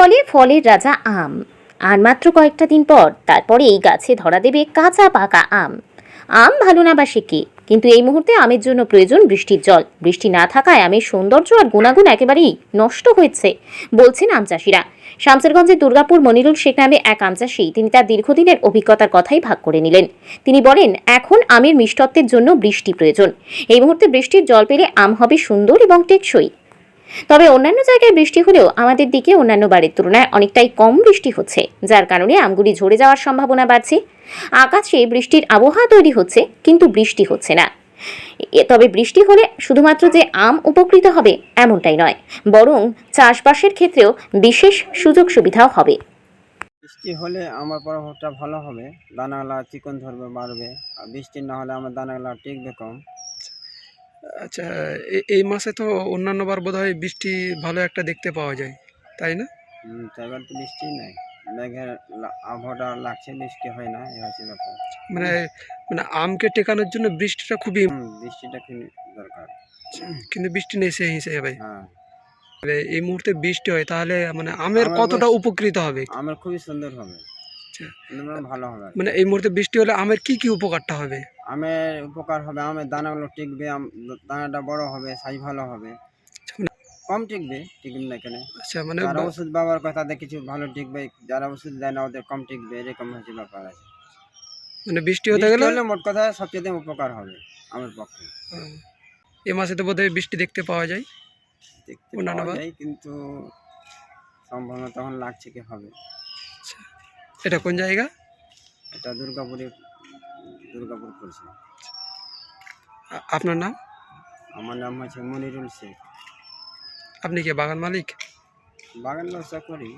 বলে, ফলের রাজা আম। আর মাত্র কয়েকটা দিন পর তারপরে এই গাছে ধরা দেবে কাঁচা পাকা আম। আম ভালো না বাসে কি? কিন্তু এই মুহূর্তে আমের জন্য প্রয়োজন বৃষ্টির জল। বৃষ্টি না থাকায় আমের সৌন্দর্য আর গুণাগুণ একেবারেই নষ্ট হয়েছে। বলছেন আম চাষিরা। শামসেরগঞ্জের দুর্গাপুর মনিরুল শেখ নামে এক আম চাষি তিনি তার দীর্ঘদিনের অভিজ্ঞতার কথাই ভাগ করে নিলেন। তিনি বলেন, এখন আমের মিষ্টত্বের জন্য বৃষ্টি প্রয়োজন। এই মুহূর্তে বৃষ্টির জল পেলে আম হবে সুন্দর এবং টেকসই। তবে অন্যান্য জায়গায় বৃষ্টি হলেও আমাদের দিকে অন্যান্য বাড়ির তুলনায় অনেকটাই কম বৃষ্টি হচ্ছে, যার কারণে আমগুলি ঝরে যাওয়ার সম্ভাবনা বাড়ছে। আকাশে বৃষ্টির আবহাওয়া তৈরি হচ্ছে, কিন্তু বৃষ্টি হচ্ছে না। তবে বৃষ্টি হলে শুধুমাত্র যে আম উপকৃত হবে এমনটাই নয়, বরং চাষবাসের ক্ষেত্রেও বিশেষ সুযোগ সুবিধাও হবে। বৃষ্টি হলে আমার প্রভাবটা ভালো হবে, দানাগুলা চিকন ধরবে, বাড়বে। আর বৃষ্টি না হলে আমার দানাগুলা টিকবে কম। আচ্ছা এই মাসে তো অন্যান্য বার বোধ হয় বৃষ্টি ভালো একটা দেখতে পাওয়া যায় তাই না? তো বৃষ্টি নাই। মেঘের আবহাওয়াটা লাগছে বৃষ্টি হয় না এই হচ্ছে ব্যাপার। মানে মানে আমকে টেকানোর জন্য বৃষ্টিটা খুবই বৃষ্টিটা দরকার। কিন্তু বৃষ্টি নেই সেই হিসেবে। হ্যাঁ। এই মুহূর্তে বৃষ্টি হয় তাহলে মানে আমের কতটা উপকৃত হবে? আমার খুবই সুন্দর হবে। আচ্ছা। মানে ভালো হবে। মানে এই মুহূর্তে বৃষ্টি হলে আমের কি কি উপকারটা হবে? আমের উপকার হবে আমের দানাগুলো টিকবে আম- দানাটা বড় হবে সাইজ ভালো হবে। কম টিকবে টিকবে না কেন? আচ্ছা মানে যারা ওষুধ ব্যবহার করে তাদের কিছু ভালো টিকবে যারা ওষুধ দেয় না ওদের কম টিকবে এরকম হচ্ছে ব্যাপার আছে। মানে বৃষ্টি হতে গেলে হলে মোট কথা সবচেয়ে উপকার হবে আমার পক্ষে। এ মাসে তো বোধহয় বৃষ্টি দেখতে পাওয়া যায়। দেখতে পাওয়া যায় কিন্তু সম্ভাবনা তখন লাগছে কি হবে। এটা কোন জায়গা? এটা দুর্গাপুরে দুর্গাপুর পড়ছে আপনার নাম? আমার নাম হচ্ছে মনিরুল শেখ। আপনি কি বাগান মালিক? বাগান ব্যবসা করি।